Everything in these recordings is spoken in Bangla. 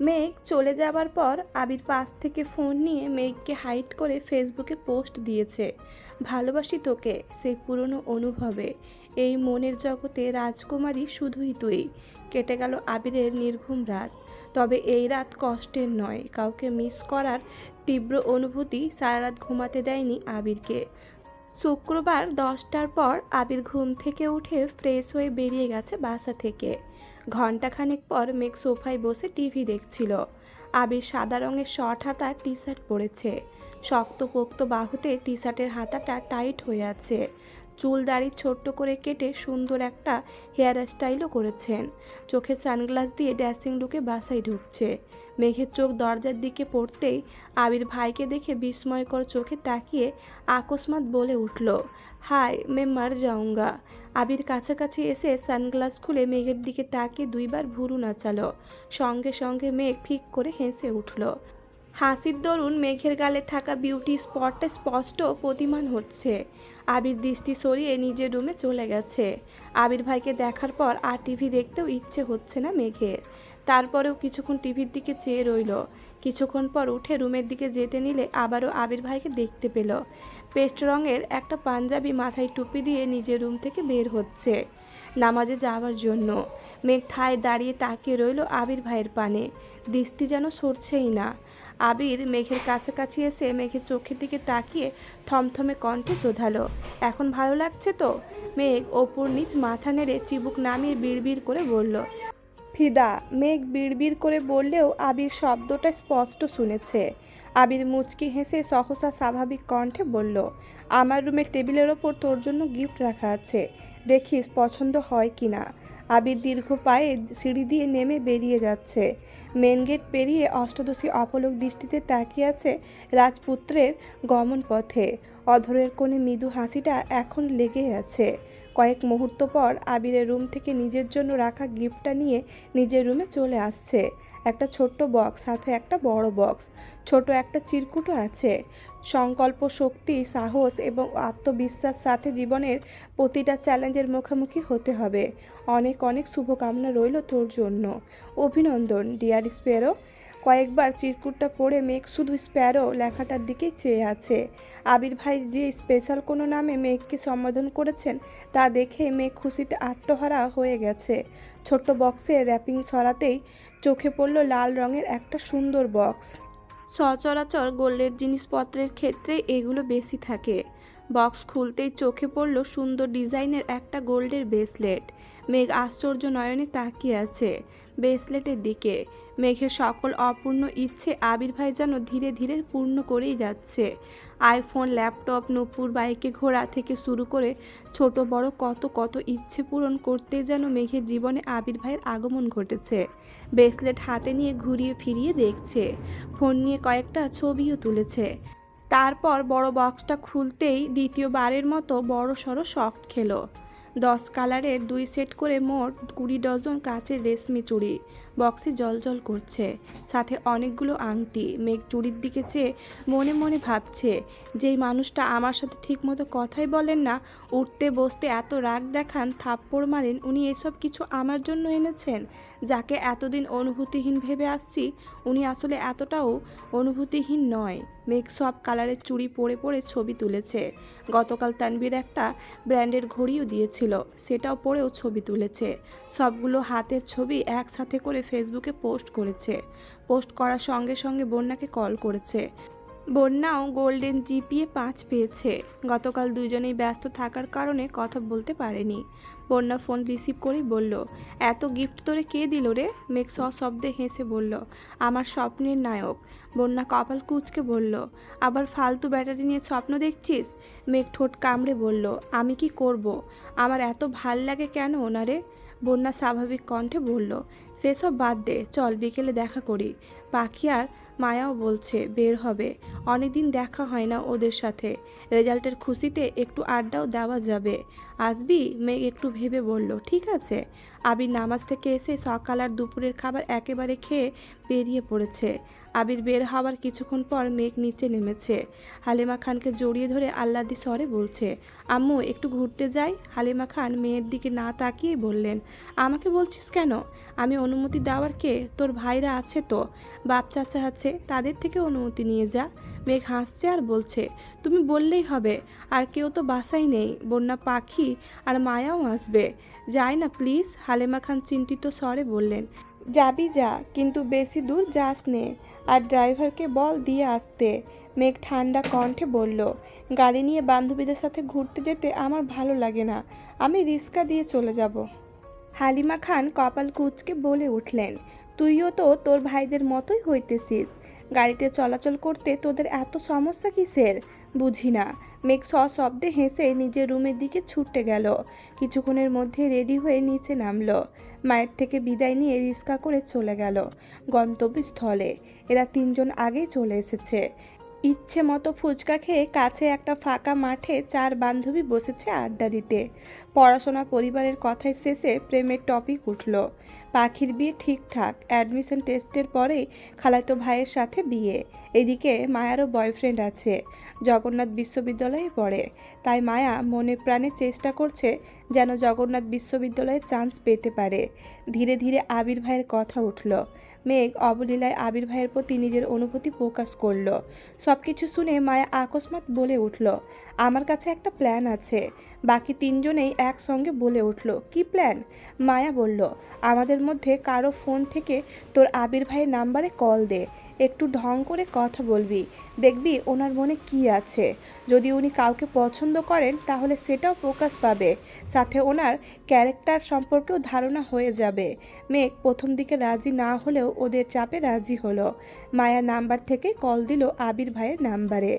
মেঘ চলে যাবার পর আবির পাশ থেকে ফোন নিয়ে মেঘকে হাইড করে ফেসবুকে পোস্ট দিয়েছে। ভালোবাসি তোকে সেই পুরনো অনুভবে। এই মনের জগতে রাজকুমারী শুধুই তুই। কেটে গেল আবিরের নির্ঘুম রাত। তবে এই রাত কষ্টের নয়, কাউকে মিস করার তীব্র অনুভূতি সারা রাত ঘুমাতে দেয়নি আবিরকে। শুক্রবার দশটার পর আবির ঘুম থেকে উঠে ফ্রেশ হয়ে বেরিয়ে গেছে বাসা থেকে। ঘন্টাখানেক পর মেঘ সোফায় বসে টিভি দেখছিল। আবির সাদা রঙের শর্ট হাতা টি শার্ট পরেছে। শক্তপোক্ত বাহুতে টি শার্টের হাতাটা টাইট হয়ে আছে। চুল দাড়ি ছোট্ট করে কেটে সুন্দর একটা হেয়ার স্টাইলও করেছেন। চোখে সানগ্লাস দিয়ে ড্যাসিং লুকে বাসায় ঢুকছে। মেঘের চোখ দরজার দিকে পড়তেই আবির ভাইকে দেখে বিস্ময়কর চোখে তাকিয়ে আকস্মাত বলে উঠল হাই মে মার যাউঙ্গা আবির কাছাকাছি এসে সানগ্লাস খুলে মেঘের দিকে তাকিয়ে দুইবার ভুরু নাচালো। সঙ্গে সঙ্গে মেঘ ফিক করে হেসে উঠল। হাসির দরুন মেঘের গালে থাকা বিউটি স্পটটা স্পষ্ট প্রতিমান হচ্ছে। আবির দৃষ্টি সরিয়ে নিজের রুমে চলে গেছে। আবির ভাইকে দেখার পর আর টিভি দেখতেও ইচ্ছে হচ্ছে না মেঘের। তারপরেও কিছুক্ষণ টিভির দিকে চেয়ে রইল। কিছুক্ষণ পর উঠে রুমের দিকে যেতে নিলে আবারও আবির ভাইকে দেখতে পেল। পেস্ট রঙের একটা পাঞ্জাবি মাথায় টুপি দিয়ে নিজের রুম থেকে বের হচ্ছে। নামাজে যাওয়ার জন্য। মেঘ ঠায় দাঁড়িয়ে তাকিয়ে রইল আবির ভাইয়ের পানে। দৃষ্টি যেন সরছেই না। আবির মেঘের কাছাকাছি এসে মেঘের চোখের দিকে তাকিয়ে থমথমে কণ্ঠে শোধালো, এখন ভালো লাগছে তো? মেঘ ওপর নিচ মাথা নেড়ে চিবুক নামিয়ে বিড়বিড় করে বলল, ফিদা। মেঘ বিড়বিড় করে বললেও আবির শব্দটা স্পষ্ট শুনেছে। আবির মুচকি হেসে সহসা স্বাভাবিক কণ্ঠে বলল, আমার রুমের টেবিলের ওপর তোর জন্য গিফট রাখা আছে, দেখিস পছন্দ হয় কি না। আবির দীর্ঘ পায়ে সিঁড়ি দিয়ে নেমে বেরিয়ে যাচ্ছে। মেন গেট পেরিয়ে অষ্টাদশী অপলক দৃষ্টিতে তাকিয়ে আছে রাজপুত্রের গমন পথে। অধরের কোণে মৃদু হাসিটা এখন লেগে আছে। কয়েক মুহূর্ত পর আবিরের রুম থেকে নিজের জন্য রাখা গিফটটা নিয়ে নিজের রুমে চলে আসছে। একটা ছোট্ট বক্স সাথে একটা বড় বক্স ছোট একটা চিরকুটও আছে। সংকল্প, শক্তি, সাহস এবং আত্মবিশ্বাস সাথে জীবনের প্রতিটা চ্যালেঞ্জের মুখোমুখি হতে হবে। অনেক অনেক শুভকামনা রইল তোর জন্য। অভিনন্দন ডিয়ার স্পেরো কয়েকবার চিরকুটটা পড়ে মেঘ শুধু স্প্যারো লেখাটার দিকেই চেয়ে আছে। আবির ভাই যে স্পেশাল কোনো নামে মেঘকে সম্বোধন করেছেন, তা দেখে মেঘ খুশিতে আত্মহারা হয়ে গেছে। ছোট্ট বক্সে র্যাপিং ছড়াতেই চোখে পড়ল লাল রঙের একটা সুন্দর বক্স। সচরাচর গোল্ডের জিনিসপত্রের ক্ষেত্রে এগুলো বেশি থাকে। বক্স খুলতেই চোখে পড়ল সুন্দর ডিজাইনের একটা গোল্ডের ব্রেসলেট। মেঘ আশ্চর্য নয়নে তাকিয়ে আছে। ব্রেসলেটের দিকে। মেঘের সকল অপূর্ণ ইচ্ছে আবির ভাই যেন ধীরে ধীরে পূর্ণ করেই যাচ্ছে। আইফোন, ল্যাপটপ, নূপুর বাইকে ঘোড়া থেকে শুরু করে ছোট, বড় কত কত ইচ্ছে পূরণ করতে যেন মেঘের জীবনে আবির ভাইয়ের আগমন ঘটেছে। ব্রেসলেট হাতে নিয়ে ঘুরিয়ে ফিরিয়ে দেখছে। ফোন নিয়ে কয়েকটা ছবিও তুলেছে। তারপর বড় বক্সটা খুলতেই দ্বিতীয়বারের মতো বড় সড়ো শখ খেলো। দশ কালারের দুই সেট করে মোট কুড়ি ডজন কাঁচের রেশমি চুড়ি। বক্সে জল করছে। সাথে অনেকগুলো আংটি। মেঘ চুড়ির দিকে চেয়ে মনে মনে ভাবছে, যেই মানুষটা আমার সাথে ঠিকমতো কথাই বলেন না, উঠতে বসতে এত রাগ দেখান, থাপ্পড় মারেন, উনি এসব কিছু আমার জন্য এনেছেন? যাকে এতদিন অনুভূতিহীন ভেবে আসছি, উনি আসলে এতটাও অনুভূতিহীন নয়। মেঘ সব কালারের চুড়ি পরে পরে ছবি তুলেছে। গতকাল তানবীর একটা ব্র্যান্ডের ঘড়িও দিয়েছিল, সেটাও পরেও ছবি তুলেছে। সবগুলো হাতের ছবি একসাথে করে ফেসবুকে পোস্ট করেছে। পোস্ট করার সঙ্গে সঙ্গে বন্যাকে কল করেছে। বন্যাও গোল্ডেন জিপিএ পাঁচ পেয়েছে। গতকাল দুজনেই ব্যস্ত থাকার কারণে কথা বলতে পারেনি। বন্যা ফোন রিসিভ করেই বলল, এত গিফট তোরে কে দিল রে? মেঘ সশব্দে হেসে বলল, আমার স্বপ্নের নায়ক। বন্যা কপাল কুচকে বলল, আবার ফালতু ব্যাটারি নিয়ে স্বপ্ন দেখছিস? মেঘ ঠোঁট কামড়ে বলল, আমি কি করব? আমার এত ভালো লাগে কেন ওনারে? বন্যা স্বাভাবিক কণ্ঠে বলল, সেসব বাদ দে, চল বিকেলে দেখা করি। পাখি আর মায়াও বলছে, বের হবে। অনেকদিন দেখা হয় না ওদের সাথে। রেজাল্টের খুশিতে একটু আড্ডাও দেওয়া যাবে। আসবি মেঘ একটু ভেবে বলল, ঠিক আছে। আবির নামাজ থেকে এসে সকাল আর দুপুরের খাবার একেবারে খেয়ে বেরিয়ে পড়েছে। আবির বের হওয়ার কিছুক্ষণ পর মেঘ নিচে নেমেছে। হালিমা খানকে জড়িয়ে ধরে আল্লাদি স্বরে বলছে, আম্মু, একটু ঘুরতে যাই? হালিমা খান মেয়ের দিকে না তাকিয়ে বললেন, আমাকে বলছিস কেন? আমি অনুমতি দেওয়ার কে? তোর ভাইরা আছে তো। বাপ চাচা আছে, তাদের থেকে অনুমতি নিয়ে যা। মেঘ হাসছে আর বলছে, তুমি বললেই হবে, আর কেউ তো বাসাই নেই, বন্যা পাখি আর মায়াও আসবে। যাই না প্লিজ? হালেমা খান চিন্তিত স্বরে বললেন, যাবি যা, কিন্তু বেশি দূর যাস নে। আর ড্রাইভারকে বল দিয়ে আসতে। মেঘ ঠান্ডা কণ্ঠে বলল, গাড়ি নিয়ে বান্ধবীদের সাথে ঘুরতে যেতে আমার ভালো লাগে না। আমি রিস্কা দিয়ে চলে যাব। হালিমা খান কপাল কুচকে বলে উঠলেন, তুইও তো তোর ভাইদের মতোই হইতেছিস। গাড়িতে চলাচল করতে তোদের এত সমস্যা কিসের? বুঝি না। মেঘ সশব্দে হেসে নিজের রুমের দিকে ছুটে গেল। কিছুক্ষণের মধ্যে রেডি হয়ে নিচে নামলো। মায়ের থেকে বিদায় নিয়ে রিস্কা করে চলে গেল গন্তব্যস্থলে। এরা তিনজন আগেই চলে এসেছে। ইচ্ছে মতো ফুচকা খেয়ে কাছে একটা ফাঁকা মাঠে চার বান্ধবী বসেছে আড্ডা দিতে। পড়াশোনা পরিবারের কথায় শেষে প্রেমের টপিক উঠল। পাখির বিয়ে ঠিকঠাক, অ্যাডমিশন টেস্টের পরেই খালাতো ভাইয়ের সাথে বিয়ে। এদিকে মায়ারও বয়ফ্রেন্ড আছে, জগন্নাথ বিশ্ববিদ্যালয়ে পড়ে। তাই মায়া মনে প্রাণে চেষ্টা করছে যেন জগন্নাথ বিশ্ববিদ্যালয়ে চান্স পেতে পারে। ধীরে ধীরে আবির ভাইয়ের কথা উঠল মেঘ অবলীলায় আবির ভাইয়ের প্রতি নিজের অনুভূতি প্রকাশ করল। সব কিছু শুনে মায়া আকস্মাত বলে উঠল, আমার কাছে একটা প্ল্যান আছে। বাকি তিনজনেই একসঙ্গে বলে উঠল, কি প্ল্যান মায়া বলল, আমাদের মধ্যে কারও ফোন থেকে তোর আবির ভাইয়ের নাম্বারে কল দে, একটু ঢং করে কথা বলবি, দেখবি ওনার মনে কি আছে। যদি উনি কাউকে পছন্দ করেন, তাহলে সেটাও প্রকাশ পাবে, সাথে ওনার ক্যারেক্টার সম্পর্কেও ধারণা হয়ে যাবে। মেঘ প্রথম দিকে রাজি না হলেও ওদের চাপে রাজি হলো। মায়া নাম্বার থেকে কল দিল আবির ভাইয়ের নাম্বারে।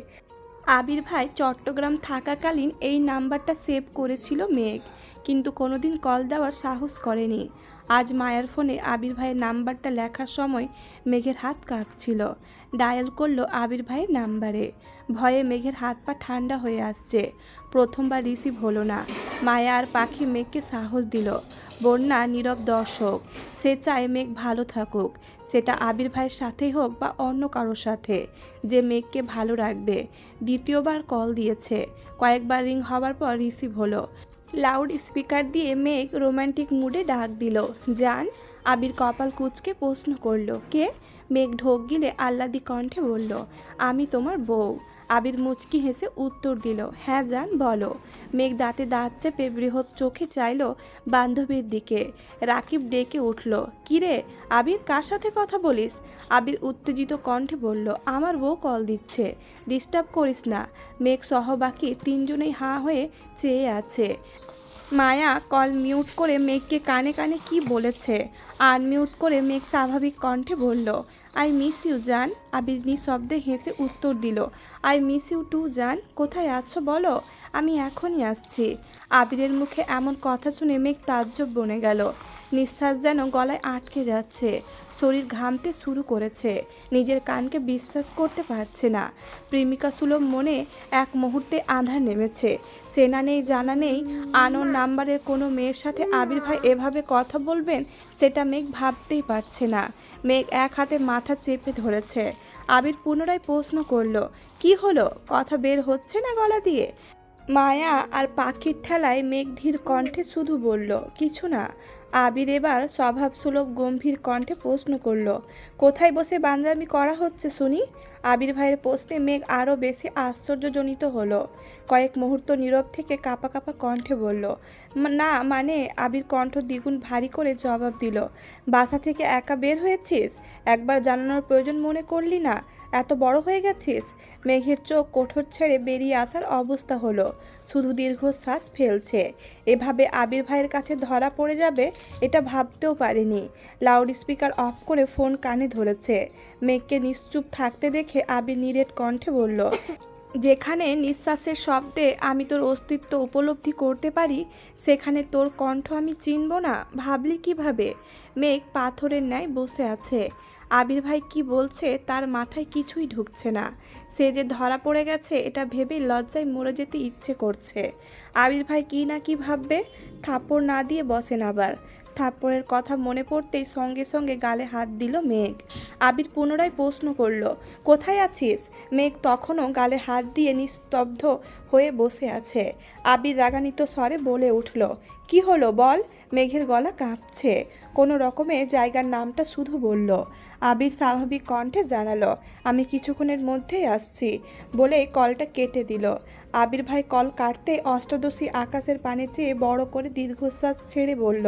আবির ভাই চট্টগ্রাম থাকাকালীন এই নাম্বারটা সেভ করেছিল মেঘ, কিন্তু কোনোদিন কল দেওয়ার সাহস করেনি। আজ মায়ের ফোনে আবির ভাইয়ের নাম্বারটা লেখার সময় মেঘের হাত কাঁপছিল। ডায়াল করল আবির ভাইয়ের নাম্বারে। ভয়ে মেঘের হাত পা ঠান্ডা হয়ে আসছে। প্রথমবার রিসিভ হলো না। মায়া আর পাখি মেঘকে সাহস দিল। বন্যা নীরব দর্শক। সে চায় মেঘ ভালো থাকুক। সেটা আবির ভাইয়ের সাথেই হোক বা অন্য কারোর সাথে, যে মেঘকে ভালো রাখবে। দ্বিতীয়বার কল দিয়েছে। কয়েকবার রিং হওয়ার পর রিসিভ হলো। লাউড স্পিকার দিয়ে মেঘ রোম্যান্টিক মুডে ডাক দিল, জান আবির কপাল কুচকে প্রশ্ন করল, কে? মেঘ ঢোক গিলে আহ্লাদি কণ্ঠে বলল, আমি তোমার বউ। আবির মুচকি হেসে উত্তর দিল হ্যাঁ যান বলো। মেঘ দাঁতে দাঁত চেপে বৃহৎ চোখে চাইল বান্ধবীর দিকে। রাকিব ডেকে উঠল কিরে আবির, কার সাথে কথা বলিস? আবির উত্তেজিত কণ্ঠে বলল, আমার বউ কল দিচ্ছে, ডিস্টার্ব করিস না। মেঘ সহবাকি তিনজনেই হাঁ হয়ে চেয়ে আছে। মায়া কল মিউট করে মেঘকে কানে কানে কি বলেছে? আনমিউট করে মেঘ স্বাভাবিক কণ্ঠে বলল, আই মিস ইউ, জান। আবির নিঃশব্দে হেসে উত্তর দিল, আই মিস ইউ টু, জান। কোথায় আছো বলো? আমি এখনই আসছি। আবিরের মুখে এমন কথা শুনে মেঘ তাজ্জব বনে গেল। নিঃশ্বাস যেন গলায় আটকে যাচ্ছে। শরীর ঘামতে শুরু করেছে। নিজের কানকে বিশ্বাস করতে পারছে না। প্রেমিকা সুলভ মনে এক মুহূর্তে আধার নেমেছে। চেনা নেই, জানা নেই, আনোর নাম্বারের কোনো মেয়ের সাথে আবির ভাই এভাবে কথা বলবেন সেটা মেঘ ভাবতেই পারছে না। মেঘ এক হাতে মাথা চেপে ধরেছে। আবির পুনরায় প্রশ্ন করল, কি হলো? কথা বের হচ্ছে না গলা দিয়ে? মায়া আর পাখির ঠেলায় মেঘ ধীর কণ্ঠে শুধু বলল, কিছু না। আবির এবার স্বভাবসুলভ গম্ভীর কণ্ঠে প্রশ্ন করল, কোথায় বসে বান্দরামি করা হচ্ছে শুনি? আবির ভাইয়ের প্রশ্নে মেঘ আরও বেশি আশ্চর্যজনিত হলো। কয়েক মুহূর্ত নীরব থেকে কাপা কাপা কণ্ঠে বলল, না মানে? আবির কণ্ঠ দ্বিগুণ ভারী করে জবাব দিল, বাসা থেকে একা বের হয়েছিস? একবার জানানোর প্রয়োজন মনে করলি না? এত বড় হয়ে গেছিস? মেঘের চোখ কোঠর ছেড়ে বেরিয়ে আসার অবস্থা হলো। শুধু দীর্ঘশ্বাস ফেলছে। এভাবে আবির ভাইয়ের কাছে ধরা পড়ে যাবে এটা ভাবতেও পারেনি। লাউড স্পিকার অফ করে ফোন কানে ধরেছে। মেঘকে নিশ্চুপ থাকতে দেখে আবির নিরেট কণ্ঠে বলল, যেখানে নিঃশ্বাসের শব্দে আমি তোর অস্তিত্ব উপলব্ধি করতে পারি, সেখানে তোর কণ্ঠ আমি চিনব না। ভাবলি কীভাবে? মেঘ পাথরের ন্যায় বসে আছে। আবির ভাই কি বলছে তার মাথায় কিছুই ঢুকছে না। সে যে ধরা পড়ে গেছে, এটা ভেবে লজ্জায় মরে যেতে ইচ্ছে করছে। আবির ভাই কি না কি ভাববে, থাপ্পড় না দিয়ে বসেন আবার। থাপ্পড়ের কথা মনে পড়তেই সঙ্গে সঙ্গে গালে হাত দিল মেঘ। আবির পুনরায় প্রশ্ন করল, কোথায় আছিস? মেঘ তখনও গালে হাত দিয়ে নিস্তব্ধ হয়ে বসে আছে। আবির রাগান্বিত স্বরে বলে উঠল, কি হলো বল? মেঘের গলা কাঁপছে। কোনো রকমে জায়গার নামটা শুধু বলল। আবির স্বাভাবিক কণ্ঠে জানালো, আমি কিছুক্ষণের মধ্যেই আসছি বলে কলটা কেটে দিল। আবির ভাই কল কাটতে অষ্টদশী আকাশের পানে চেয়ে বড় করে দীর্ঘশ্বাস ছেড়ে বলল,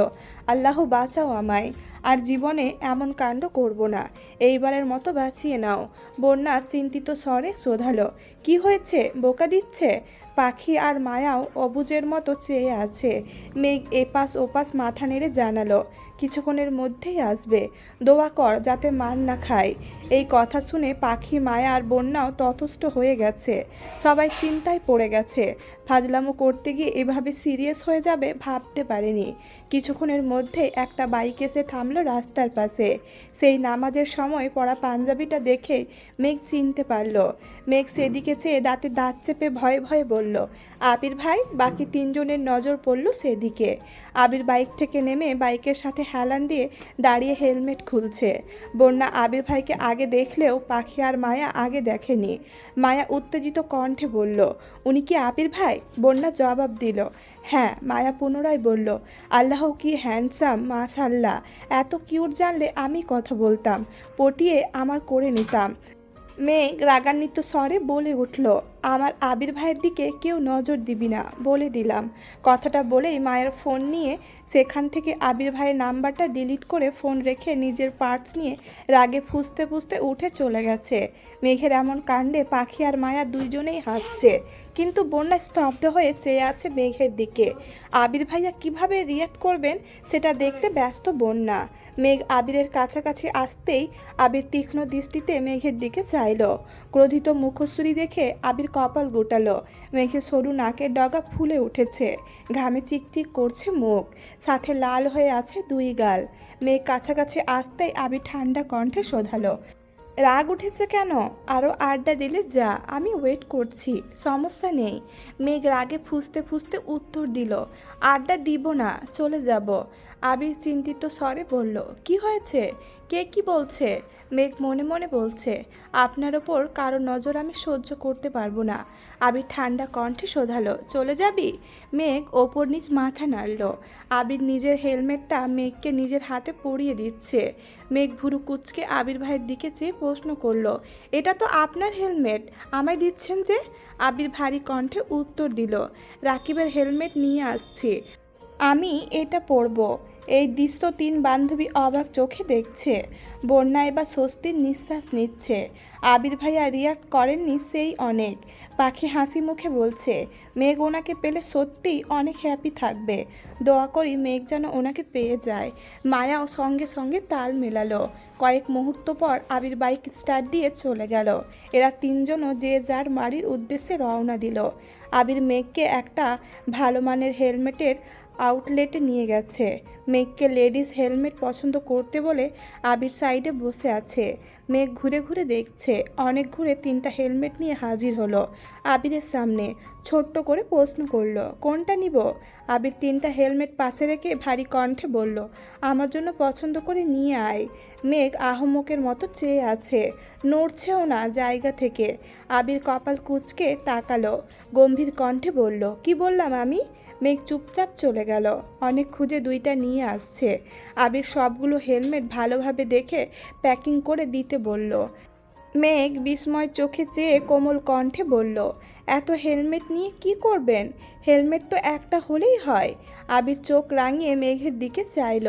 আল্লাহ বাঁচাও আমায়, আর জীবনে এমন কাণ্ড করব না। এইবারের মতো বাঁচিয়ে নাও। বন্যা চিন্তিত স্বরে শোধালো, কি হয়েছে? বোকা দিচ্ছে? পাখি আর মায়াও অবুজের মতো চেয়ে আছে। মেঘ এপাশ ওপাশ মাথা নেড়ে জানালো কিছুক্ষণের মধ্যেই আসবে। দোয়া কর যাতে মার না খায়। এই কথা শুনে পাখি, মায়া আর বন্যাও তথস্থ হয়ে গেছে। সবাই চিন্তায় পড়ে গেছে। ফাজলামো করতে গিয়ে এভাবে সিরিয়াস হয়ে যাবে ভাবতে পারেনি। কিছুক্ষণের মধ্যেই একটা বাইক এসে থামলো রাস্তার পাশে। সেই নামাজের সময় পড়া পাঞ্জাবিটা দেখে মেঘ চিনতে পারল। মেঘ সেদিকে চেয়ে দাঁতে দাঁত চেপে ভয়ে ভয়ে বলল, আবির ভাই? বাকি তিনজনের নজর পড়ল সেদিকে। আবির বাইক থেকে নেমে বাইকের সাথে হেলান দিয়ে দাঁড়িয়ে হেলমেট খুলছে। বন্যা আবির ভাইকে আগে দেখলেও পাখি আর মায়া আগে দেখেনি। মায়া উত্তেজিত কণ্ঠে বলল, উনি কি আবির ভাই? বন্যা জবাব দিল হ্যাঁ। মায়া পুনরায় বলল আল্লাহ কি হ্যান্ডসাম, মাশাল্লাহ। এত কিউট জানলে আমি কথা বলতাম, পটিয়ে আমার করে নিতাম। মেঘ রাগান্বিত স্বরে বলে উঠল, আমার আবির ভাইয়ের দিকে কেউ নজর দিবি না, বলে দিলাম। কথাটা বলেই মায়ের ফোন নিয়ে সেখান থেকে আবির ভাইয়ের নাম্বারটা ডিলিট করে ফোন রেখে নিজের পার্টস নিয়ে রাগে ফুসতে ফুসতে উঠে চলে গেছে। মেঘের এমন কাণ্ডে পাখি আর মায়া দুইজনেই হাসছে, কিন্তু বন্যা স্তব্ধ হয়ে চেয়ে আছে মেঘের দিকে। আবির ভাইয়া কীভাবে রিয়াক্ট করবেন, সেটা দেখতে ব্যস্ত বন্যা। মেঘ আবিরের কাছাকাছি আসতেই আবির তীক্ষ্ণ দৃষ্টিতে মেঘের দিকে চাইল। ক্রোধিত মুখশ্রী দেখে আবির কপাল গোটালো। মেঘের সরু নাকের ডগা ফুলে উঠেছে। ঘামে চিকচিক করছে মুখ। সাথে লাল হয়ে আছে দুই গাল। মেঘ কাছাকাছি আসতেই আবির ঠান্ডা কণ্ঠে শোধালো। রাগ উঠেছে কেন? আরও আড্ডা দিলে যা, আমি ওয়েট করছি, সমস্যা নেই। মেঘ রাগে ফুসতে ফুসতে উত্তর দিল, আড্ডা দিব না, চলে যাব। আবির চিন্তিত স্বরে বলল, কি হয়েছে? কে কি বলছে? মেঘ মনে মনে বলছে, আপনার ওপর কারও নজর আমি সহ্য করতে পারব না। আবির ঠান্ডা কণ্ঠে শোধালো, চলে যাবি? মেঘ ওপর নিচ মাথা নাড়ল। আবির নিজের হেলমেটটা মেঘকে নিজের হাতে পরিয়ে দিচ্ছে। মেঘ ভুরু কুচকে আবির ভাইয়ের দিকে চেয়ে প্রশ্ন করল, এটা তো আপনার হেলমেট, আমায় দিচ্ছেন যে? আবির ভারী কণ্ঠে উত্তর দিল, রাকিবের হেলমেট নিয়ে আসছি। আমি এটা পরব। এই দৃশ্য তিন বান্ধবী অবাক চোখে দেখছে। বন্যা এবার স্বস্তির নিঃশ্বাস নিচ্ছে। আবির ভাইয়া রিয়াক্ট করেননি সেই অনেক। পাখি হাসি মুখে বলছে, মেঘ ওনাকে পেলে সত্যিই অনেক হ্যাপি থাকবে। দোয়া করি মেঘ যেন ওনাকে পেয়ে যায়। মায়াও সঙ্গে সঙ্গে তাল মেলালো। কয়েক মুহূর্ত পর আবির বাইক স্টার্ট দিয়ে চলে গেল। এরা তিনজনও যে যার বাড়ির উদ্দেশ্যে রওনা দিল। আবির মেঘকে একটা ভালো মানের হেলমেটের আউটলেটে নিয়ে গেছে। মেঘকে লেডিস হেলমেট পছন্দ করতে বলে আবির সাইডে বসে আছে। মেঘ ঘুরে ঘুরে দেখছে, অনেক ঘুরে তিনটা হেলমেট নিয়ে হাজির হলো আবিরের সামনে। ছোট্ট করে প্রশ্ন করল, কোনটা নিব? আবির তিনটা হেলমেট পাশে রেখে ভারী কণ্ঠে বলল, আমার জন্য পছন্দ করে নিয়ে আয়। মেঘ আহমকের মতো চেয়ে আছে, নড়ছেও না জায়গা থেকে। আবির কপাল কুচকে তাকালো, গম্ভীর কণ্ঠে বলল, কি বললাম আমি? মেঘ চুপচাপ চলে গেল। অনেক খুঁজে দুইটা নিয়ে আসছে। আবির সবগুলো হেলমেট ভালোভাবে দেখে প্যাকিং করে দিতে বলল। মেঘ বিস্ময় চোখে চেয়ে কোমল কণ্ঠে বলল, এত হেলমেট নিয়ে কি করবেন? হেলমেট তো একটা হলেই হয়। আবির চোখ রাঙিয়ে মেঘের দিকে চাইল।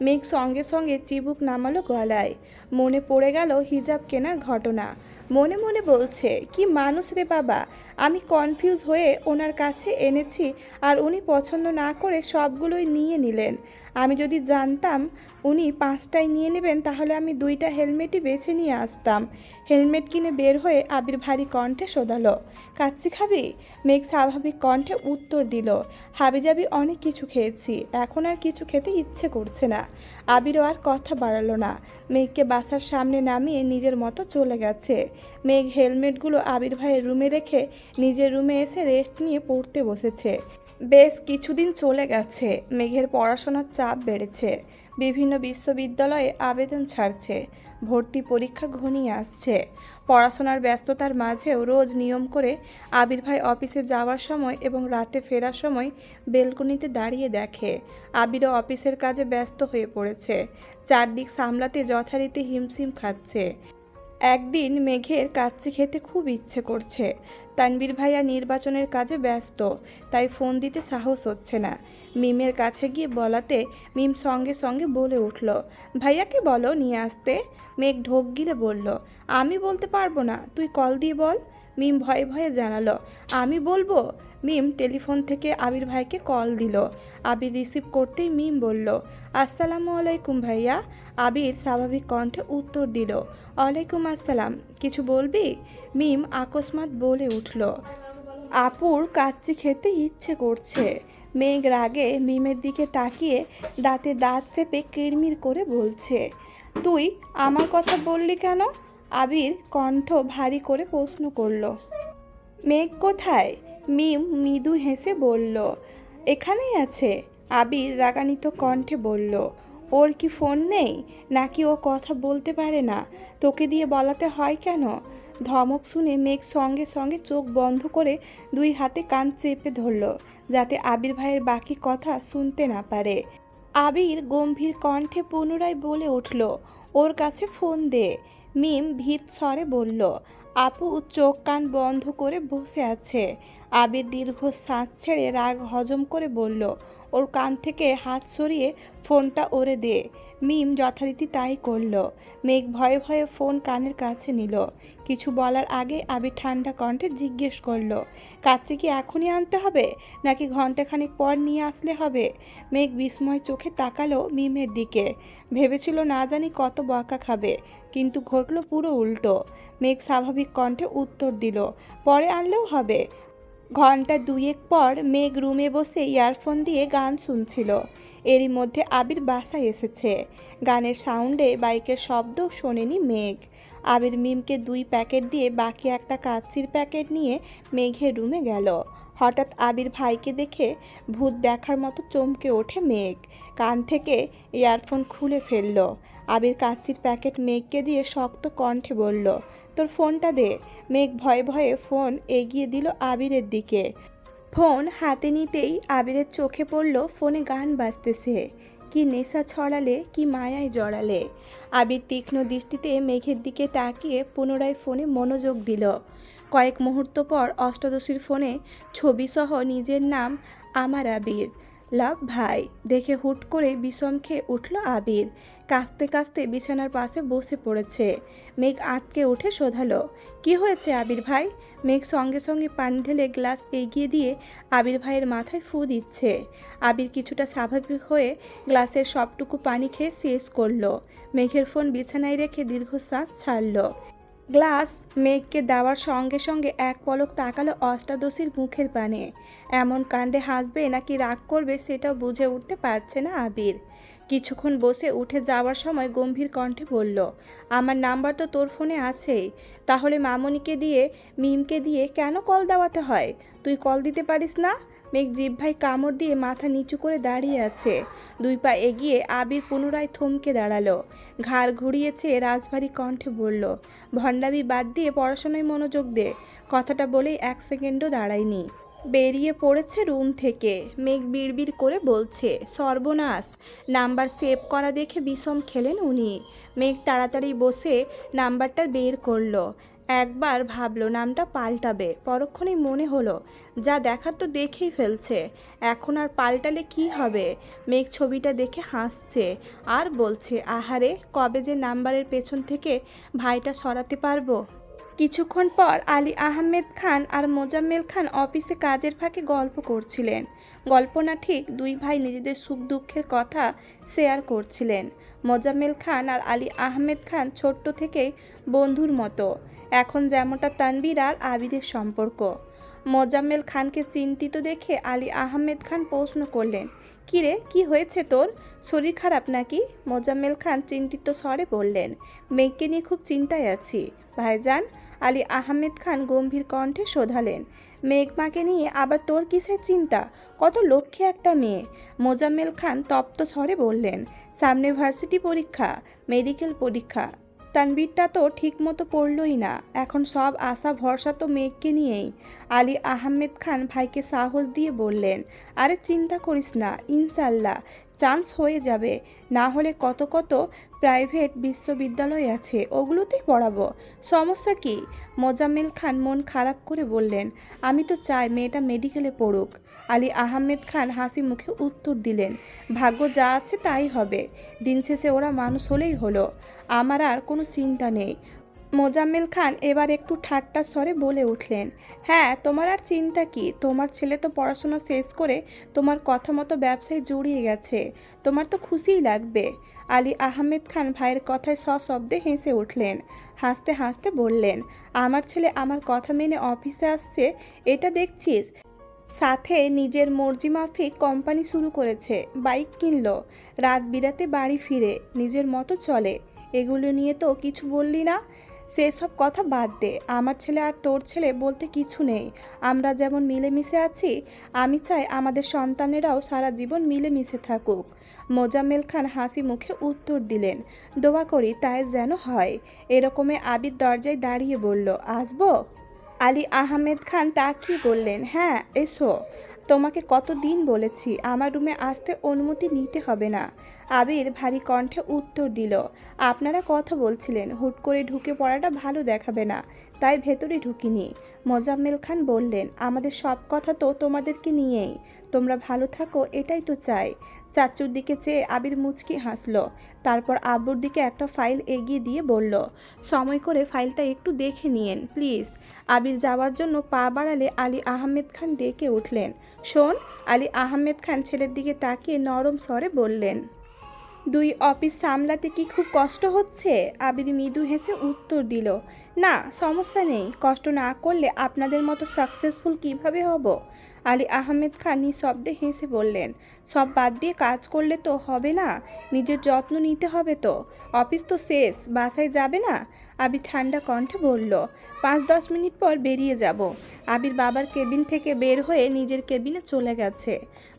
মেঘ সঙ্গে সঙ্গে চিবুক নামালো গলায়। মনে পড়ে গেল হিজাব কেনার ঘটনা। মনে মনে বলছে, কি মানুষ রে বাবা। আমি কনফিউজ হয়ে ওনার কাছে এনেছি আর উনি পছন্দ না করে সবগুলোই নিয়ে নিলেন। আমি যদি জানতাম উনি পাঁচটাই নিয়ে নেবেন, তাহলে আমি দুইটা হেলমেটই বেছে নিয়ে আসতাম। হেলমেট কিনে বের হয়ে আবির ভারী কণ্ঠে শোধালো, কাচ্চি খাবি? মেঘ স্বাভাবিক কণ্ঠে উত্তর দিল হাবিজাবি অনেক কিছু খেয়েছি। এখন আর কিছু খেতে ইচ্ছে করছে না। আবিরও আর কথা বাড়ালো না। মেঘকে বাসার সামনে নামিয়ে নিজের মতো চলে গেছে। মেঘ হেলমেটগুলো আবির ভাইয়ের রুমে রেখে নিজের রুমে এসে রেস্ট নিয়ে পড়তে বসেছে। বেশ কিছুদিন চলে গেছে। মেঘের পড়াশোনার চাপ বেড়েছে। বিভিন্ন বিশ্ববিদ্যালয়ে আবেদন ছাড়ছে। ভর্তি পরীক্ষা ঘনিয়ে আসছে। পড়াশোনার ব্যস্ততার মাঝেও রোজ নিয়ম করে আবির ভাই অফিসে যাওয়ার সময় এবং রাতে ফেরার সময় বেলকনিতে দাঁড়িয়ে দেখে। আবিরও অফিসের কাজে ব্যস্ত হয়ে পড়েছে। চারদিক সামলাতে যথারীতি হিমশিম খাচ্ছে। একদিন মেঘের কাচ্চি খেতে খুব ইচ্ছে করছে। তানবীর ভাইয়া নির্বাচনের কাজে ব্যস্ত, তাই ফোন দিতে সাহস হচ্ছে না। মিমের কাছে গিয়ে বলাতে মিম সঙ্গে সঙ্গে বলে উঠল, ভাইয়াকে বলো নিয়ে আসতে? মেঘ ঢোক গিলে বলল, আমি বলতে পারব না, তুই কল দিয়ে বল। মিম ভয়ে ভয়ে জানালো, আমি বলব? মিম টেলিফোন থেকে আবির ভাইকে কল দিল। আবির রিসিভ করতেই মিম বলল, আসসালামু আলাইকুম ভাইয়া। আবির স্বাভাবিক কণ্ঠে উত্তর দিল, ওয়ালাইকুম আসসালাম, কিছু বলবি? মিম আকস্মাত বলে উঠল, আপুর কাচ্চি খেতে ইচ্ছে করছে। মেঘ রাগে মিমের দিকে তাকিয়ে দাঁতে দাঁত চেপে কিরমির করে বলছে, তুই আমার কথা বললি কেন? আবির কণ্ঠ ভারী করে প্রশ্ন করল, মেঘ কোথায়? মিম মৃদু হেসে বলল, এখানেই আছে। আবির রাগান্বিত কণ্ঠে বলল, ওর কি ফোন নেই? নাকি ও কথা বলতে পারে না? তোকে দিয়ে বলাতে হয় কেন? ধমক শুনে মেঘ সঙ্গে সঙ্গে চোখ বন্ধ করে দুই হাতে কান চেপে ধরল, যাতে আবির ভাইয়ের বাকি কথা শুনতে না পারে। আবির গম্ভীর কণ্ঠে পুনরায় বলে উঠল, ওর কাছে ফোন দে। মিম ভীত স্বরে বলল, আপু চোখ কান বন্ধ করে বসে আছে। আবির দীর্ঘ শ্বাস ছেড়ে রাগ হজম করে বলল, ওর কান থেকে হাত সরিয়ে ফোনটা ওরে দে। মিম যথারীতি তাই করল। মেঘ ভয়ে ভয়ে ফোন কানের কাছে নিল। কিছু বলার আগে আবির ঠান্ডা কণ্ঠে জিজ্ঞেস করল কাচ্চি কি এখনই আনতে হবে, নাকি ঘন্টাখানিক পর নিয়ে আসলে হবে? মেঘ বিস্ময় চোখে তাকালো মিমের দিকে। ভেবেছিল না জানি কত বকা খাবে, কিন্তু ঘটলো পুরো উল্টো। মেঘ স্বাভাবিক কণ্ঠে উত্তর দিল, পরে আনলেও হবে। ঘণ্টা দুয়েক পর মেঘ রুমে বসে ইয়ারফোন দিয়ে গান শুনছিল। এরই মধ্যে আবির বাসায় এসেছে। গানের সাউন্ডে বাইকের শব্দ শোনেনি মেঘ। আবির মিমকে দুই প্যাকেট দিয়ে বাকি একটা কাচ্চির প্যাকেট নিয়ে মেঘের রুমে গেল। হঠাৎ আবির ভাইকে দেখে ভূত দেখার মতো চমকে ওঠে মেঘ। কান থেকে ইয়ারফোন খুলে ফেলল। আবির কাচ্চির প্যাকেট মেঘকে দিয়ে শক্ত কণ্ঠে বলল তোর ফোনটা দে। মেঘ ভয়ে ভয়ে ফোন এগিয়ে দিল আবিরের দিকে। ফোন হাতে নিতেই আবিরের চোখে পড়ল ফোনে গান বাজতেছে। কি নেশা ছড়ালে, কি মায়ায় জড়ালে। আবির তীক্ষ্ণ দৃষ্টিতে মেঘের দিকে তাকিয়ে পুনরায় ফোনে মনোযোগ দিল। কয়েক মুহূর্ত পর অষ্টাদশীর ফোনে ছবিসহ নিজের নাম আমার আবির। লাভ ভাই। দেখে হুট করে বিষম খেয়ে উঠল আবির। কাঁচতে কাঁচতে বিছানার পাশে বসে পড়েছে। মেঘ আটকে উঠে শোধালো, কি হয়েছে আবির ভাই? মেঘ সঙ্গে সঙ্গে পানি ঢেলে গ্লাস এগিয়ে দিয়ে আবির ভাইয়ের মাথায় ফু দিচ্ছে। আবির কিছুটা স্বাভাবিক হয়ে গ্লাসের সবটুকু পানি খেয়ে শেষ করল। মেঘের ফোন বিছানায় রেখে দীর্ঘশ্বাস ছাড়লো। গ্লাস মেঘকে দেওয়ার সঙ্গে সঙ্গে এক পলক তাকালো অষ্টাদশীর মুখের পানে। এমন কাণ্ডে হাসবে নাকি রাগ করবে সেটাও বুঝে উঠতে পারছে না আবির। কিছুক্ষণ বসে উঠে যাওয়ার সময় গম্ভীর কণ্ঠে বলল, আমার নাম্বার তো তোর ফোনে আছেই। তাহলে মামনিকে দিয়ে, মিমকে দিয়ে কেন কল দেওয়াতে হয়? তুই কল দিতে পারিস না? মেঘ জিভ ভাই কামড় দিয়ে মাথা নিচু করে দাঁড়িয়ে আছে। দুই পা এগিয়ে আবির পুনরায় থমকে দাঁড়াল। ঘাড় ঘুরিয়েছে রাজভারী কণ্ঠে বলল, ভণ্ডামি বাদ দিয়ে পড়াশোনায় মনোযোগ দে। কথাটা বলেই এক সেকেন্ডও দাঁড়ায়নি। বেরিয়ে পড়েছে রুম থেকে। মেঘ বিড়বিড় করে বলছে, সর্বনাশ, নাম্বার সেভ করা দেখে বিষম খেলেন উনি। মেঘ তাড়াতাড়ি বসে নাম্বারটা বের করল। একবার ভাবলো নামটা পাল্টাবে, পরক্ষণেই মনে হলো, যা দেখার তো দেখেই ফেলছে, এখন আর পাল্টালে কি হবে? মেঘ ছবিটা দেখে হাসছে, আর বলছে, আহারে, কবে যে নাম্বারের পেছন থেকে ভাইটা সরাতে পারব? কিছুক্ষণ পর আলী আহমেদ খান আর মোজাম্মেল খান অফিসে কাজের ফাঁকে গল্প করছিলেন। গল্প না ঠিক দুই ভাই নিজেদের সুখ দুঃখের কথা শেয়ার করছিলেন। মোজাম্মেল খান আর আলী আহমেদ খান ছোট্ট থেকেই বন্ধুর মতো। এখন যেমনটা তানবির আর আবিদের সম্পর্ক। মোজাম্মেল খানকে চিন্তিত দেখে আলী আহমেদ খান প্রশ্ন করলেন কিরে কি হয়েছে তোর? শরীর খারাপ নাকি? মোজাম্মেল খান চিন্তিত স্বরে বললেন মেঘকে নিয়ে খুব চিন্তায় আছি। ভাইজান, আলী আহমেদ খান গম্ভীর কণ্ঠে শোধালেন মেঘ মাকে নিয়ে আবার তোর কিসের চিন্তা? কত লক্ষ্যে একটা মেয়ে। মোজাম্মেল খান তপ্ত স্বরে বললেন, সামনে ভার্সিটি পরীক্ষা, মেডিকেল পরীক্ষা। তানবীরটা তো ঠিকমতো পড়লই না। এখন সব আশা ভরসা তো মেঘকে নিয়েই। আলী আহমেদ খান ভাইকে সাহস দিয়ে বললেন, আরে চিন্তা করিস না ইনশাল্লাহ চান্স হয়ে যাবে। না হলে কত কত প্রাইভেট বিশ্ববিদ্যালয় আছে, ওগুলোতেই পড়াবো। সমস্যা কি? মোজাম্মেল খান মন খারাপ করে বললেন, আমি তো চাই মেয়েটা মেডিকেলে পড়ুক। আলী আহমেদ খান হাসি মুখে উত্তর দিলেন, ভাগ্য যা আছে তাই হবে। দিন শেষে ওরা মানুষ হলেই হলো। আমার আর কোনো চিন্তা নেই। মোজাম্মেল খান এবার একটু ঠাট্টা স্বরে বলে উঠলেন হ্যাঁ তোমার আর চিন্তা কি? তোমার ছেলে তো পড়াশোনা শেষ করে তোমার কথা মতো ব্যবসায় জড়িয়ে গেছে। তোমার তো খুশিই লাগবে। আলী আহমেদ খান ভাইয়ের কথায় সশব্দে হেসে উঠলেন, হাসতে হাসতে বললেন, আমার ছেলে আমার কথা মেনে অফিসে আসছে, এটা দেখছিস? সাথে নিজের মর্জি মাফিক কোম্পানি শুরু করেছে, বাইক কিনলো, রাত বিরাতে বাড়ি ফিরে, নিজের মতো চলে। এগুলো নিয়ে তো কিছু বললি না। সেসব কথা বাদ দে। আমার ছেলে আর তোর ছেলে বলতে কিছু নেই। আমরা যেমন মিলেমিশে আছি, আমি চাই আমাদের সন্তানেরাও সারা জীবন মিলেমিশে থাকুক। মোজাম্মেল খান হাসি মুখে উত্তর দিলেন, দোয়া করি তাই যেন হয়। এরকমে আবির দরজায় দাঁড়িয়ে বলল, আসব? আলী আহমেদ খান তাকিয়ে বললেন হ্যাঁ এসো। তোমাকে কতদিন বলেছি, আমার রুমে আসতে অনুমতি নিতে হবে না। আবির ভারী কণ্ঠে উত্তর দিল, আপনারা কথা বলছিলেন, হুট করে ঢুকে পড়াটা ভালো দেখাবে না, তাই ভেতরে ঢুকিনি। মোজাম্মেল খান বললেন, আমাদের সব কথা তো তোমাদেরকে নিয়েই, তোমরা ভালো থাকো, এটাই তো চাই। চাচুর দিকে চেয়ে আবির মুচকি হাসলো, তারপর আব্বুর দিকে একটা ফাইল এগিয়ে দিয়ে বলল, সময় করে ফাইলটা একটু দেখে নিয়েন, প্লিজ। আবির যাওয়ার জন্য পা বাড়ালে আলী আহমেদ খান ডেকে উঠলেন, শোন, আলী আহমেদ খান ছেলের দিকে তাকিয়ে নরম স্বরে বললেন দুই অফিস সামলাতে কি খুব কষ্ট হচ্ছে? আবির মৃদু হেসে উত্তর দিল, না, সমস্যা নেই। কষ্ট না করলে আপনাদের মতো সাকসেসফুল কীভাবে হব? আলী আহমেদ খান নিঃশব্দে হেসে বললেন, সব বাদ দিয়ে কাজ করলে তো হবে না। নিজের যত্ন নিতে হবে তো। অফিস তো শেষ, বাসায় যাবে না? আবির ঠান্ডা কণ্ঠে বলল, পাঁচ দশ মিনিট পর বেরিয়ে যাব। আবির বাবার কেবিন থেকে বের হয়ে নিজের কেবিনে চলে গেছে।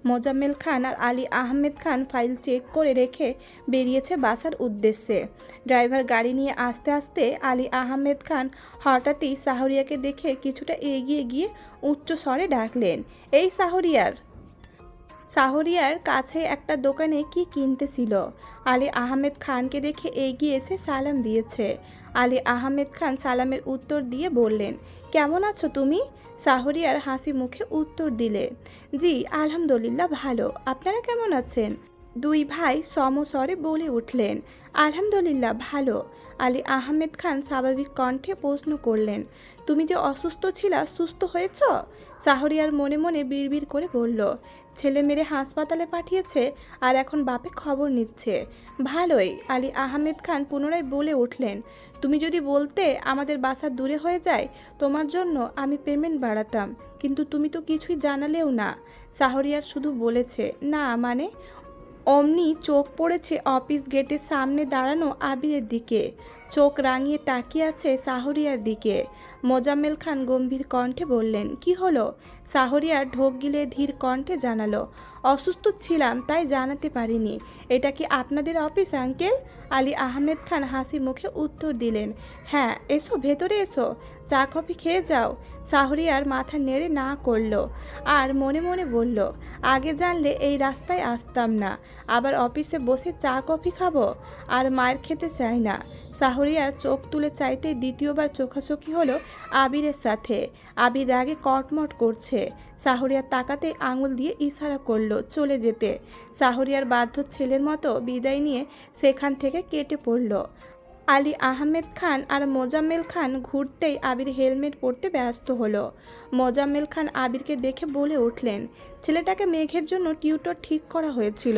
মোজাম্মেল খান আর আলী আহমেদ খান ফাইল চেক করে রেখে বেরিয়েছে বাসার উদ্দেশ্যে। ড্রাইভার গাড়ি নিয়ে আস্তে আস্তে আলী আহমেদ খান হঠাৎই সাহরিয়াকে দেখে কিছুটা এগিয়ে গিয়ে উচ্চ স্বরে ডাকলেন, এই সাহরিয়ার! সাহরিয়ার কাছে একটা দোকানে কি কিনতেছিল? আলী আহমেদ খানকে দেখে এগিয়ে এসে সালাম দিয়েছে। আলী আহমেদ খান সালামের উত্তর দিয়ে বললেন, কেমন আছো তুমি? সাহরিয়ার হাসি মুখে উত্তর দিলে, জি, আলহামদুলিল্লাহ ভালো। আপনারা কেমন আছেন? দুই ভাই সমস্বরে বলে উঠলেন, আলহামদুলিল্লাহ ভালো। আলী আহমেদ খান স্বাভাবিক কণ্ঠে প্রশ্ন করলেন, তুমি যে অসুস্থ ছিলা, সুস্থ হয়েছ? সাহরিয়ার মনে মনে বিড়বিড় করে বলল ছেলে মেরে হাসপাতালে পাঠিয়েছে আর এখন বাপে খবর নিচ্ছে। ভালোই, আলী আহমেদ খান পুনরায় বলে উঠলেন, তুমি যদি বলতে আমাদের বাসা দূরে হয়ে যায়, তোমার জন্য আমি পেমেন্ট বাড়াতাম। কিন্তু তুমি তো কিছুই জানালেও না। সাহরিয়ার শুধু বলেছে, না মানে? অমনি চোখ পড়েছে অফিস গেটের সামনে দাঁড়ানো আবিরের দিকে। চোখ রাঙিয়ে তাকিয়ে আছে সাহরিয়ার দিকে। মোজাম্মেল খান গম্ভীর কণ্ঠে বললেন, কি হলো? সাহরিয়ার ঢোক গিলে ধীর কণ্ঠে জানালো, অসুস্থ ছিলাম, তাই জানাতে পারিনি। এটা কি আপনাদের অফিস, আঙ্কেল? আলী আহমেদ খান হাসি মুখে উত্তর দিলেন হ্যাঁ এসো, ভেতরে এসো। চা, কফি খেয়ে যাও। সাহরিয়ার মাথা নেড়ে না করল, আর মনে মনে বলল, আগে জানলে এই রাস্তায় আসতাম না। আবার অফিসে বসে চা, কফি খাব? আর মায়ের খেতে চাই না। সাহরিয়ার চোখ তুলে চাইতে দ্বিতীয়বার চোখাচোখি হলো আবিরের সাথে। আবির রাগে কটমট করছে। শাহরিয়ার তাকাতে আঙুল দিয়ে ইশারা করল চলে যেতে। শাহরিয়ার বাধ্য ছেলের মতো বিদায় নিয়ে সেখান থেকে কেটে পড়ল। আলী আহমেদ খান আর মোজাম্মেল খান ঘুরতেই আবির হেলমেট পরতে ব্যস্ত হলো। মোজাম্মেল খান আবিরকে দেখে বলে উঠলেন, ছেলেটাকে মেঘের জন্য টিউটর ঠিক করা হয়েছিল।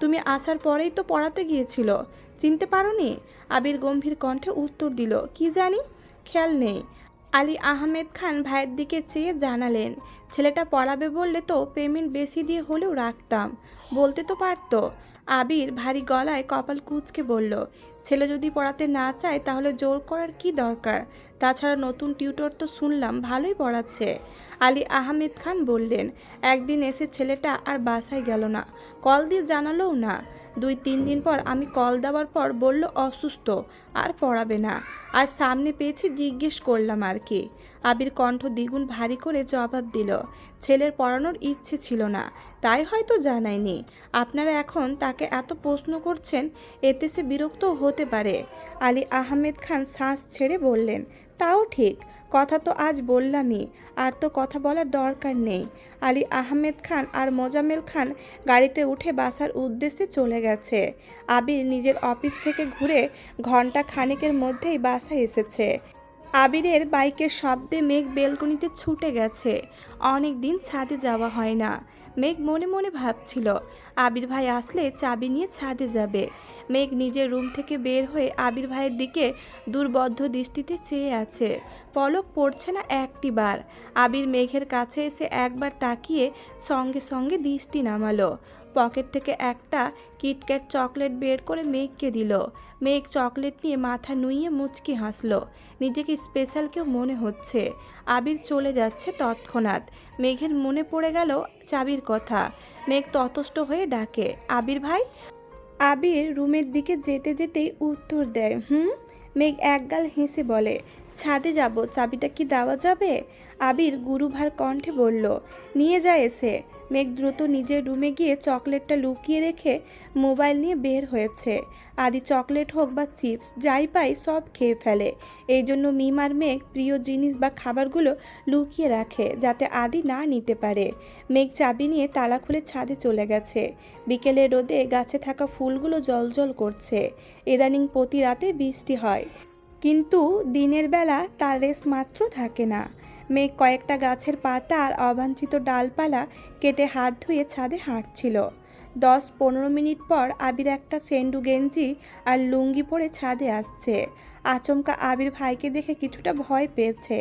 তুমি আসার পরেই তো পড়াতে গিয়েছিল। চিনতে পারোনি? আবির গম্ভীর কণ্ঠে উত্তর দিল, কি জানি? খেয়াল নেই। আলী আহমেদ খান ভাইয়ের দিকে চেয়ে জানালেন, ছেলেটা পড়াবে বললে তো পেমেন্ট বেশি দিয়ে হলেও রাখতাম। বলতে তো পারতো। আবির ভারী গলায় কপাল কুচকে বলল ছেলে যদি পড়াতে না চায় তাহলে জোর করার কি দরকার? তাছাড়া নতুন টিউটর তো শুনলাম ভালোই পড়াচ্ছে। আলী আহমেদ খান বললেন, একদিন এসে ছেলেটা আর বাসায় গেল না। কল দিয়ে জানালোও না। দুই তিন দিন পর আমি কল দেওয়ার পর বলল, অসুস্থ, আর পড়াবে না। আর সামনে পেয়েছি জিজ্ঞেস করলাম আর কি। আবির কণ্ঠ দ্বিগুণ ভারী করে জবাব দিল, ছেলের পড়ানোর ইচ্ছে ছিল না, তাই হয়তো জানায়নি। আপনারা এখন তাকে এত প্রশ্ন করছেন, এতে সে বিরক্তও হতে পারে। আলী আহমেদ খান শ্বাস ছেড়ে বললেন, তাও ঠিক কথা তো আজ বললামই, আর তো কথা বলার দরকার নেই। আলী আহমেদ খান আর মোজামেল খান গাড়িতে উঠে বাসার উদ্দেশ্যে চলে গেছে। আবির নিজের অফিস থেকে ঘুরে ঘণ্টা খানেকের মধ্যেই বাসা এসেছে। আবিরের বাইকের শব্দে মেঘ বেলকনিতে ছুটে গেছে। অনেক দিন ছাদে যাওয়া হয় না। মেঘ মনে মনে ভাবছিল, আবির ভাই আসলে চাবি নিয়ে ছাদে যাবে। মেঘ নিজের রুম থেকে বের হয়ে আবির ভাইয়ের দিকে দুর্বদ্ধ দৃষ্টিতে চেয়ে আছে। পলক পড়ছে না একটি বার। আবির মেঘের কাছে এসে একবার তাকিয়ে সঙ্গে সঙ্গে দৃষ্টি নামালো। পকেট থেকে একটা কিটক্যাট চকলেট বের করে মেঘকে দিল। মেঘ চকলেট নিয়ে মাথা নুইয়ে মুচকি হাসল। নিজেকে স্পেশাল কেউ মনে হচ্ছে। আবির চলে যাচ্ছে তৎক্ষণাৎ। মেঘের মনে পড়ে গেল চাবির কথা। মেঘ ততষ্ট হয়ে ডাকে, আবির ভাই? আবির রুমের দিকে যেতে যেতেই উত্তর দেয়, হুম? মেঘ একগাল হেসে বলে ছাদে যাব, চাবিটা কি দেওয়া যাবে? আবির গুরুভার কণ্ঠে বলল, নিয়ে যায় এসে। মেঘ দ্রুত নিজের রুমে গিয়ে চকলেটটা লুকিয়ে রেখে মোবাইল নিয়ে বের হয়েছে। আদি চকলেট হোক বা চিপস, যাই পাই সব খেয়ে ফেলে। এই জন্য মিমার মেঘ প্রিয় জিনিস বা খাবারগুলো লুকিয়ে রাখে, যাতে আদি না নিতে পারে। মেঘ চাবি নিয়ে তালা খুলে ছাদে চলে গেছে। বিকেলে রোদে গাছে থাকা ফুলগুলো জলজল করছে। ইদানিং প্রতি রাতে বৃষ্টি হয়। কিন্তু দিনের বেলা তার রেস মাত্র থাকে না। মেয়ে কয়েকটা গাছের পাতা আর অবাঞ্ছিত ডালপালা কেটে হাত ধুয়ে ছাদে হাঁটছিল। দশ পনেরো মিনিট পর আবির একটা সেন্ডু গেঞ্জি আর লুঙ্গি পরে ছাদে আসছে। আচমকা আবির ভাইকে দেখে কিছুটা ভয় পেয়েছে।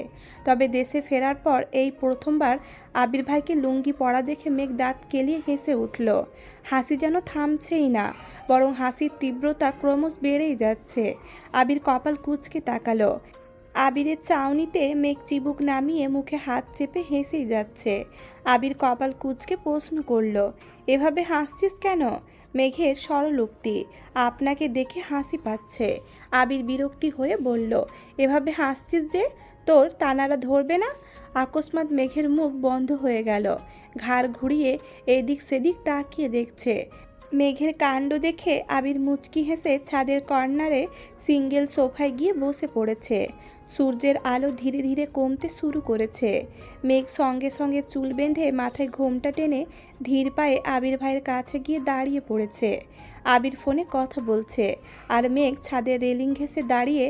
তবে দেশে ফেরার পর এই প্রথমবার আবির ভাইকে লুঙ্গি পরা দেখে মেঘ দাঁত কেলিয়ে হেসে উঠল। হাসি যেন থামছেই না, বরং হাসির তীব্রতা ক্রমশ বেড়েই যাচ্ছে। আবির কপাল কুচকে তাকালো। আবিরের চাউনিতে মেঘ চিবুক নামিয়ে মুখে হাত চেপে হেসেই যাচ্ছে। আবির কপাল কুচকে প্রশ্ন করল, এভাবে হাসছিস কেন? মেঘের স্বরলোক্তি আপনাকে দেখে হাসি পাচ্ছে। আবির বিরক্তি হয়ে বলল, এভাবে হাসছিস যে, তোর তানারা ধরবে না? আকস্মাৎ মেঘের মুখ বন্ধ হয়ে গেল। ঘাড় ঘুরিয়ে এদিক সেদিক তাকিয়ে দেখছে। মেঘের কাণ্ড দেখে আবির মুচকি হেসে ছাদের কর্নারে সিঙ্গেল সোফায় গিয়ে বসে পড়েছে। সূর্যের আলো ধীরে ধীরে কমতে শুরু করেছে। মেঘ সঙ্গে সঙ্গে চুল বেঁধে মাথায় ঘোমটা টেনে ধীর পায়ে আবির ভাইয়ের কাছে গিয়ে দাঁড়িয়ে পড়েছে। আবির ফোনে কথা বলছে আর মেঘ ছাদের রেলিং ঘেসে দাঁড়িয়ে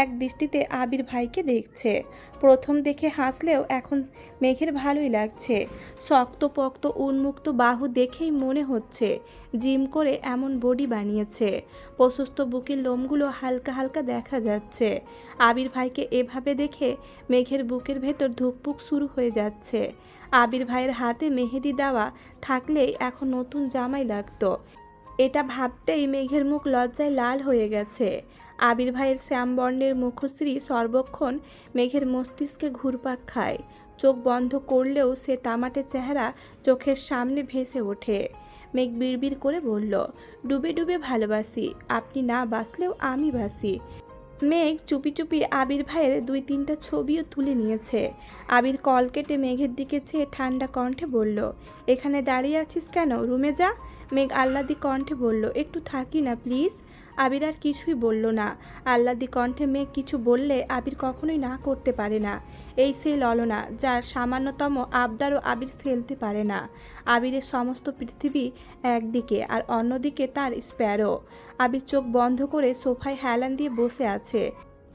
এক দৃষ্টিতে আবির ভাইকে দেখছে। প্রথম দেখে হাসলেও এখন মেঘের ভালোই লাগছে। শক্তপোক্ত, উন্মুক্ত বাহু দেখেই মনে হচ্ছে জিম করে এমন বডি বানিয়েছে। প্রশস্ত বুকের লোমগুলো হালকা হালকা দেখা যাচ্ছে। আবির ভাইকে এভাবে দেখে মেঘের বুকের ভেতর ধুকপুক শুরু হয়ে যাচ্ছে। আবির ভাইয়ের হাতে মেহেদি দেওয়া থাকলেই এখন নতুন জামাই লাগতো। এটা ভাবতেই মেঘের মুখ লজ্জায় লাল হয়ে গেছে। আবির ভাইয়ের শ্যামবর্ণের মুখশ্রী সর্বক্ষণ মেঘের মস্তিষ্কে ঘুরপাক খায়। চোখ বন্ধ করলেও সে তামাটে চেহারা চোখের সামনে ভেসে ওঠে। মেঘ বিড়বিড় করে বলল, ডুবে ডুবে ভালোবাসি, আপনি না বাসলেও আমি বাসি মেঘ চুপি চুপি আবির ভাইয়ের দুই তিনটা ছবিও তুলে নিয়েছে। আবির কল কেটে মেঘের দিকে চেয়ে ঠান্ডা কণ্ঠে বলল, এখানে দাঁড়িয়ে আছিস কেন? রুমে যা। মেঘ আহ্লাদি কণ্ঠে বলল, একটু থাকি না, প্লিজ। আবির আর কিছুই বলল না। আহ্লাদি কণ্ঠে মেয়ে কিছু বললে আবির কখনোই না করতে পারে না। এই সেই ললনা, যার সামান্যতম আবদারও আবির ফেলতে পারে না। আবিরের সমস্ত পৃথিবী একদিকে আর অন্যদিকে তার স্প্যারো। আবির চোখ বন্ধ করে সোফায় হেলান দিয়ে বসে আছে।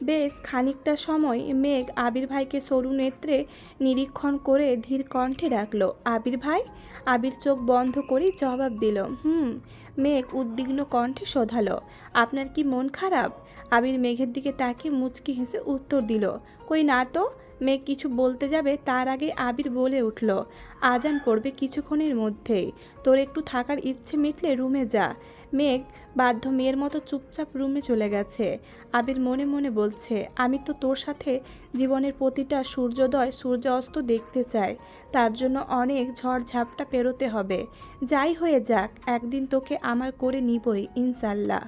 বেশ খানিকটা সময় মেঘ আবির ভাইকে সরু নেত্রে নিরীক্ষণ করে ধীর কণ্ঠে ডাকলো, আবির ভাই? আবির চোখ বন্ধ করেই জবাব দিল, হুম। মেঘ উদ্বিগ্ন কণ্ঠে শোধালো, আপনার কি মন খারাপ? আবির মেঘের দিকে তাকিয়ে মুচকি হেসে উত্তর দিল, কই না তো, মেঘ কিছু বলতে যাবে তার আগে আবির বলে উঠল, আজান পড়বে কিছুক্ষণের মধ্যেই, তোর একটু থাকার ইচ্ছে মিটলে রুমে যা। মেঘ বাধ্য মেয়ের মতো চুপচাপ রুমে চলে গেছে। আবির মনে মনে বলছে, আমি তো তোর সাথে জীবনের প্রতিটা সূর্যোদয় সূর্য অস্ত দেখতে চাই। তার জন্য অনেক ঝড় ঝাপটা পেরোতে হবে। যাই হয়ে যাক, একদিন তোকে আমার করে নিবই, ইনশাল্লাহ।